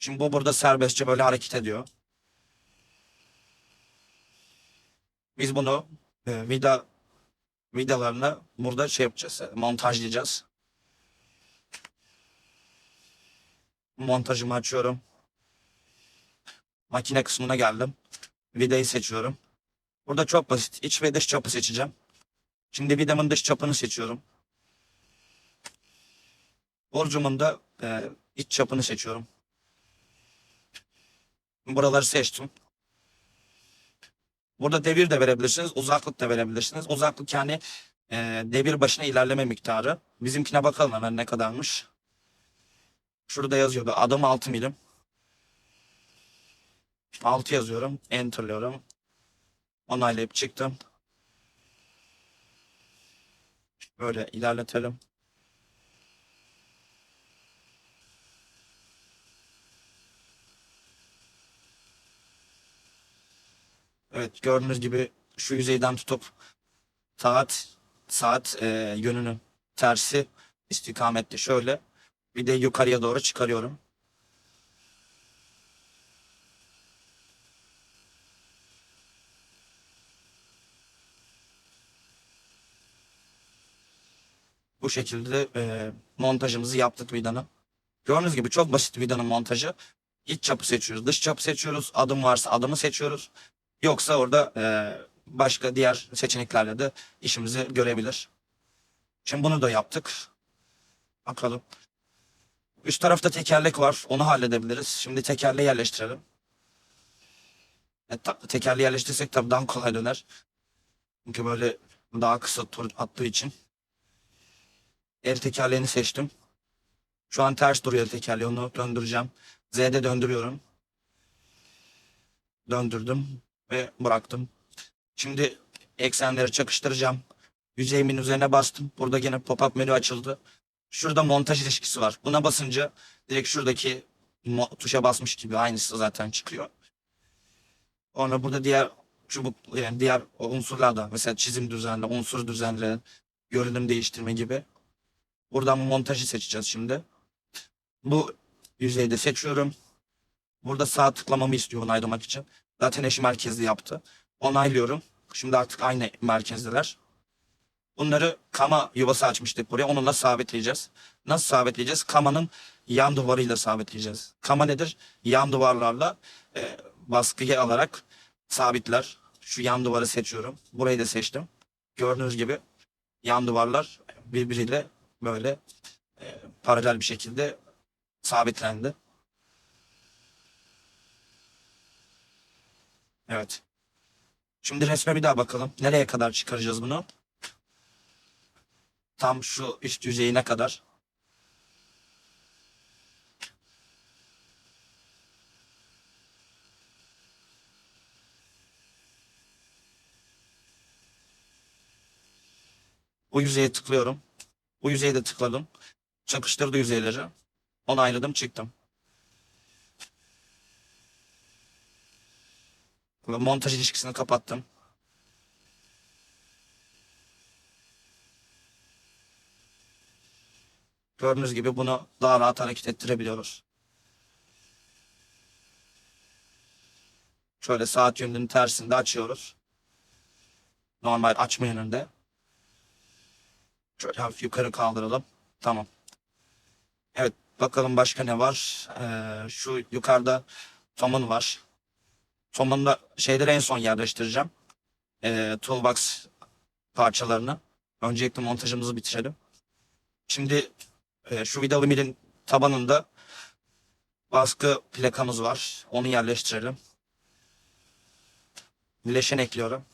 Şimdi bu burada serbestçe böyle hareket ediyor. Biz bunu e, vida vidalarını burada şey yapacağız. e, Montajlayacağız. Montajımı açıyorum. Makine kısmına geldim. Vidayı seçiyorum. Burada çok basit. İç ve dış çapı seçeceğim. Şimdi vidamın dış çapını seçiyorum. Borcumun da e, iç çapını seçiyorum. Buraları seçtim. Burada devir de verebilirsiniz, uzaklık da verebilirsiniz. Uzaklık yani e, devir başına ilerleme miktarı. Bizimkine bakalım hemen ne kadarmış. Şurada yazıyordu adım 6 milim. 6 yazıyorum, enterlıyorum. Onaylayıp çıktım. Böyle ilerletelim. Evet gördüğünüz gibi şu yüzeyden tutup saat saat e, yönünün tersi istikamette şöyle bir de yukarıya doğru çıkarıyorum. Bu şekilde e, montajımızı yaptık vidanın. Gördüğünüz gibi çok basit vidanın montajı. İç çapı seçiyoruz, dış çapı seçiyoruz. Adım varsa adımı seçiyoruz. Yoksa orada e, başka diğer seçeneklerle de işimizi görebilir. Şimdi bunu da yaptık. Bakalım. Üst tarafta tekerlek var. Onu halledebiliriz. Şimdi tekerleği yerleştirelim. E, tekerleği yerleştirsek tabii daha kolay döner. Çünkü böyle daha kısa tur attığı için. El tekerleğini seçtim. Şu an ters duruyor tekerleği. Onu döndüreceğim. Z'de döndürüyorum. Döndürdüm ve bıraktım. Şimdi eksenleri çakıştıracağım. Yüzeyimin üzerine bastım. Burada yine pop-up menü açıldı. Şurada montaj ilişkisi var. Buna basınca direkt şuradaki tuşa basmış gibi aynısı zaten çıkıyor. Sonra burada diğer çubuk yani diğer unsurlar da mesela çizim düzenle, unsur düzenle, görünüm değiştirme gibi. Buradan montajı seçeceğiz şimdi. Bu yüzeyde seçiyorum. Burada sağ tıklamamı istiyor onaylamak için. Zaten eş merkezli yaptı. Onaylıyorum. Şimdi artık aynı merkezdeler. Bunları kama yuvası açmıştık buraya. Onunla sabitleyeceğiz. Nasıl sabitleyeceğiz? Kamanın yan duvarıyla sabitleyeceğiz. Kama nedir? Yan duvarlarla e, baskıyı alarak sabitler. Şu yan duvarı seçiyorum. Burayı da seçtim. Gördüğünüz gibi yan duvarlar birbiriyle böyle e, paralel bir şekilde sabitlendi. Evet. Şimdi resme bir daha bakalım. Nereye kadar çıkaracağız bunu? Tam şu üst yüzeyine kadar. Bu yüzeye tıklıyorum. Bu yüzeye de tıkladım. Çakıştırdı yüzeyleri. Onayladım çıktım. Ve montaj ilişkisini kapattım. Gördüğünüz gibi bunu daha rahat hareket ettirebiliyoruz. Şöyle saat yönünün tersinde açıyoruz. Normal açma yönünde. Şöyle hafif yukarı kaldıralım. Tamam. Evet bakalım başka ne var. Ee, şu yukarıda Tom'un var. Tom'un da şeyleri en son yerleştireceğim. Ee, toolbox parçalarını. Öncelikle montajımızı bitirelim. Şimdi e, şu vidalı milin tabanında baskı plakamız var. Onu yerleştirelim. Bileşen ekliyorum.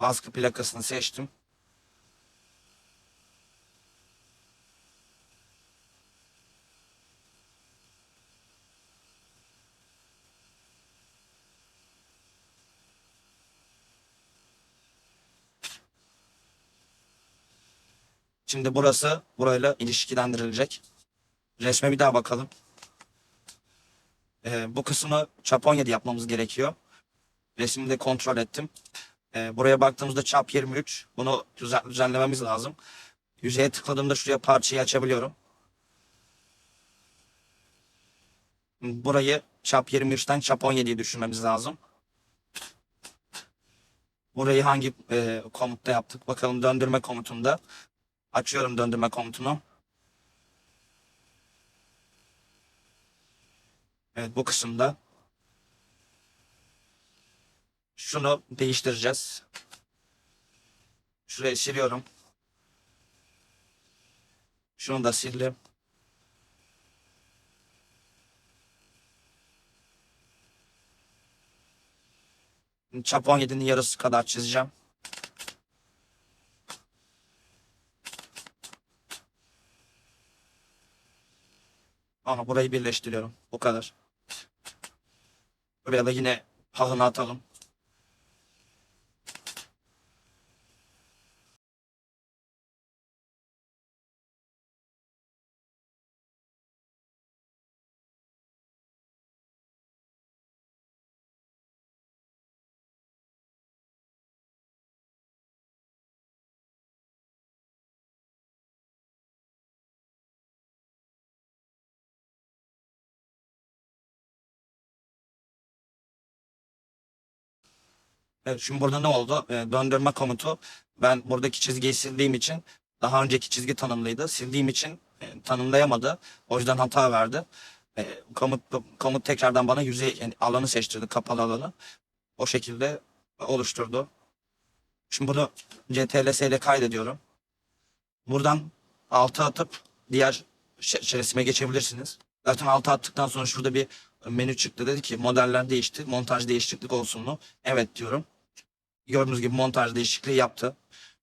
Baskı plakasını seçtim. Şimdi burası burayla ilişkilendirilecek. Resme bir daha bakalım. Ee, bu kısmı çap 17 yapmamız gerekiyor. Resmini de kontrol ettim. Ee, buraya baktığımızda çap 23. Bunu düzen- düzenlememiz lazım. Yüzeye tıkladığımda şuraya parçayı açabiliyorum. burayı çap 23'ten çap 17'ye düşürmemiz lazım. Burayı hangi e, komutta yaptık? Bakalım döndürme komutunda. Açıyorum döndürme komutunu. Evet bu kısımda. Şunu değiştireceğiz. Şurayı siliyorum. Şunu da sildim. Çap 17'nin yarısı kadar çizeceğim. Ama burayı birleştiriyorum. Bu kadar. Buraya da yine halını atalım. Evet, şimdi burada ne oldu? Ee, döndürme komutu. Ben buradaki çizgiyi sildiğim için daha önceki çizgi tanımlıydı. Sildiğim için e, tanımlayamadı. O yüzden hata verdi. E, komut, komut tekrardan bana yüzey yani alanı seçtirdi. Kapalı alanı. O şekilde oluşturdu. Şimdi bunu CTRL ile kaydediyorum. Buradan altı atıp diğer ş- resime geçebilirsiniz. Zaten altı attıktan sonra şurada bir menü çıktı. Dedi ki modeller değişti. Montaj değişiklik olsun mu? Evet diyorum. Gördüğünüz gibi montaj değişikliği yaptı.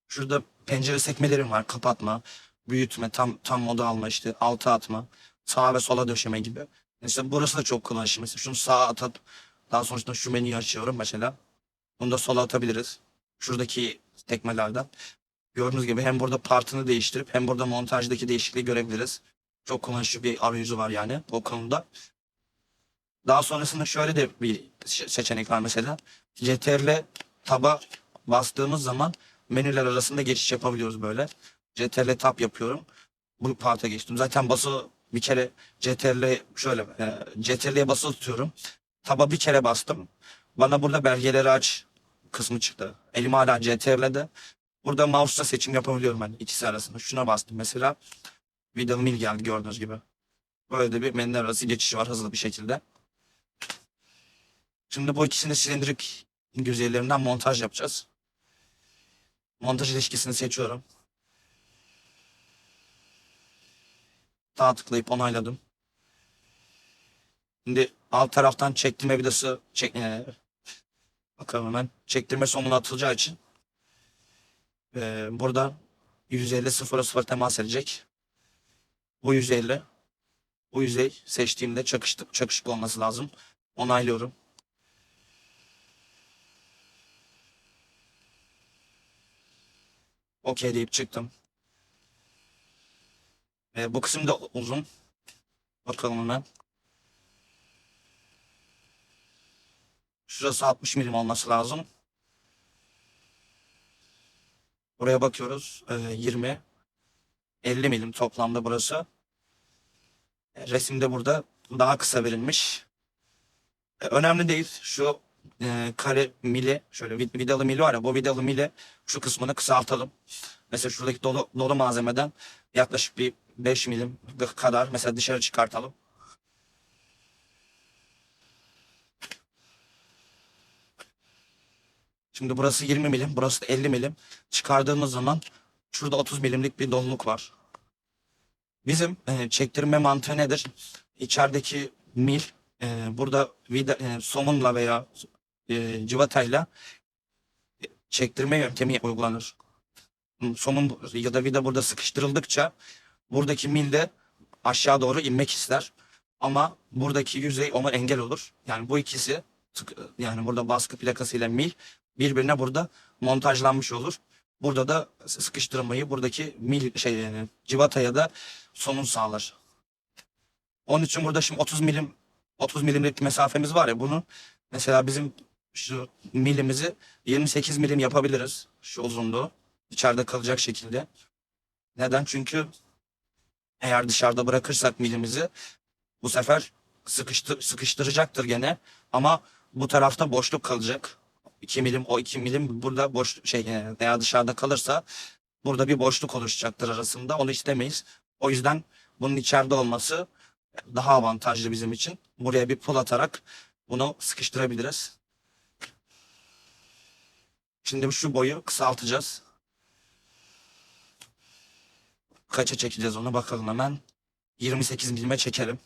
Şurada pencere sekmelerim var. Kapatma, büyütme, tam tam moda alma işte altı atma, sağa ve sola döşeme gibi. Mesela burası da çok kullanışlı. Mesela şunu sağa atıp daha sonrasında şu menüyü açıyorum mesela. Bunu da sola atabiliriz. Şuradaki tekmelerden. Gördüğünüz gibi hem burada partını değiştirip hem burada montajdaki değişikliği görebiliriz. Çok kullanışlı bir arayüzü var yani o konuda. Daha sonrasında şöyle de bir se- seçenek var mesela. CTRL taba bastığımız zaman menüler arasında geçiş yapabiliyoruz böyle. CTRL tab yapıyorum. Bu parta geçtim. Zaten basılı bir kere CTRL şöyle e, CTRL'ye basılı tutuyorum. Taba bir kere bastım. Bana burada belgeleri aç kısmı çıktı. Elim hala CTRL'de. Burada mouse'la seçim yapabiliyorum ben ikisi arasında. Şuna bastım mesela. Video mil geldi gördüğünüz gibi. Böyle de bir menüler arası geçiş var hızlı bir şekilde. Şimdi bu ikisini silindrik yüzeylerinden montaj yapacağız. Montaj ilişkisini seçiyorum. Sağ tıklayıp onayladım. Şimdi alt taraftan çektirme vidası çek, e, bakalım hemen çektirme sonuna atılacağı için e, burada 150 0 0 temas edecek. Bu 150 bu yüzey seçtiğimde çakıştı, çakışık olması lazım. Onaylıyorum. Okey deyip çıktım. E, bu kısım da uzun. Bakalım hemen. Şurası 60 milim olması lazım. Buraya bakıyoruz. E, 20. 50 milim toplamda burası. E, resimde burada daha kısa verilmiş. E, önemli değil. Şu e, kare mili, şöyle vid- vidalı mili var ya, bu vidalı mili şu kısmını kısaltalım. Mesela şuradaki dolu, dolu malzemeden yaklaşık bir 5 milim kadar mesela dışarı çıkartalım. Şimdi burası 20 milim, burası da 50 milim. Çıkardığımız zaman şurada 30 milimlik bir doluluk var. Bizim e, çektirme mantığı nedir? İçerideki mil e, burada vida, e, somunla veya e, civatayla çektirme yöntemi uygulanır. Somun ya da vida burada sıkıştırıldıkça buradaki mil de aşağı doğru inmek ister. Ama buradaki yüzey ona engel olur. Yani bu ikisi yani burada baskı plakası ile mil birbirine burada montajlanmış olur. Burada da sıkıştırmayı buradaki mil şey yani civataya da sonun sağlar. Onun için burada şimdi 30 milim 30 milimlik mesafemiz var ya bunu mesela bizim şu milimizi 28 milim yapabiliriz. Şu uzunluğu içeride kalacak şekilde. Neden? Çünkü eğer dışarıda bırakırsak milimizi bu sefer sıkıştır, sıkıştıracaktır gene. Ama bu tarafta boşluk kalacak. 2 milim o 2 milim burada boş şey e, veya dışarıda kalırsa burada bir boşluk oluşacaktır arasında. Onu istemeyiz. O yüzden bunun içeride olması daha avantajlı bizim için. Buraya bir pul atarak bunu sıkıştırabiliriz. Şimdi şu boyu kısaltacağız. Kaça çekeceğiz onu bakalım hemen. 28 milime çekelim.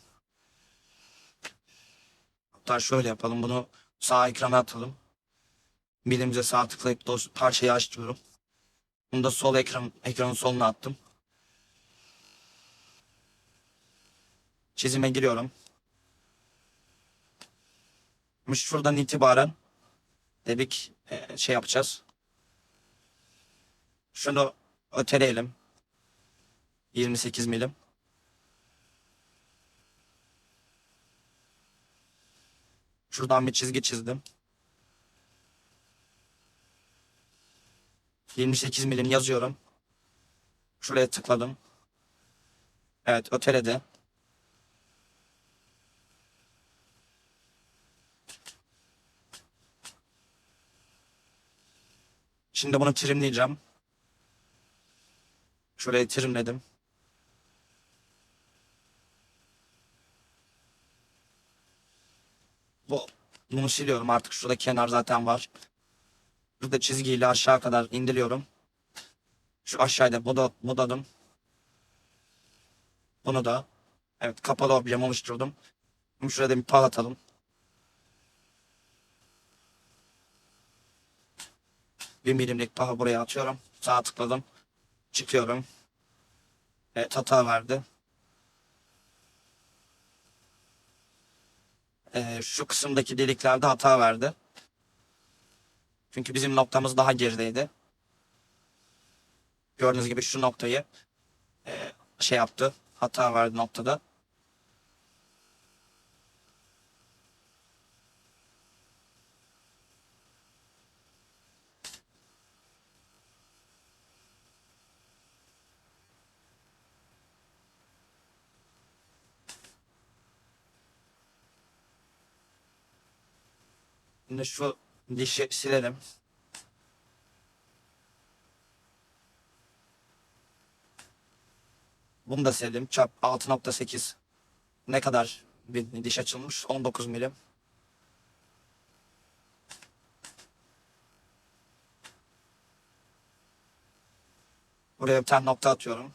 Hatta şöyle yapalım bunu sağ ekrana atalım. Milimize sağ tıklayıp parçayı açıyorum. Bunu da sol ekran ekranın soluna attım. Çizime giriyorum. Şuradan itibaren dedik e, şey yapacağız. Şunu öteleyelim. 28 milim. Şuradan bir çizgi çizdim. 28 milim yazıyorum. Şuraya tıkladım. Evet öteledi. Şimdi bunu trimleyeceğim. Şurayı trimledim. Bu bunu siliyorum artık. Şurada kenar zaten var. Burada çizgiyle aşağı kadar indiriyorum. Şu aşağıda buda, budadım. Bunu da evet kapalı objem oluşturdum. Şurada bir pal atalım. Bir milimlik paha buraya atıyorum. Sağa tıkladım. Çıkıyorum. Evet hata verdi. Ee, şu kısımdaki deliklerde hata verdi. Çünkü bizim noktamız daha gerideydi. Gördüğünüz gibi şu noktayı e, şey yaptı. Hata verdi noktada. Şimdi şu dişi silelim. Bunu da sildim. Çap 6.8. Ne kadar bir diş açılmış? 19 milim. Buraya bir tane nokta atıyorum.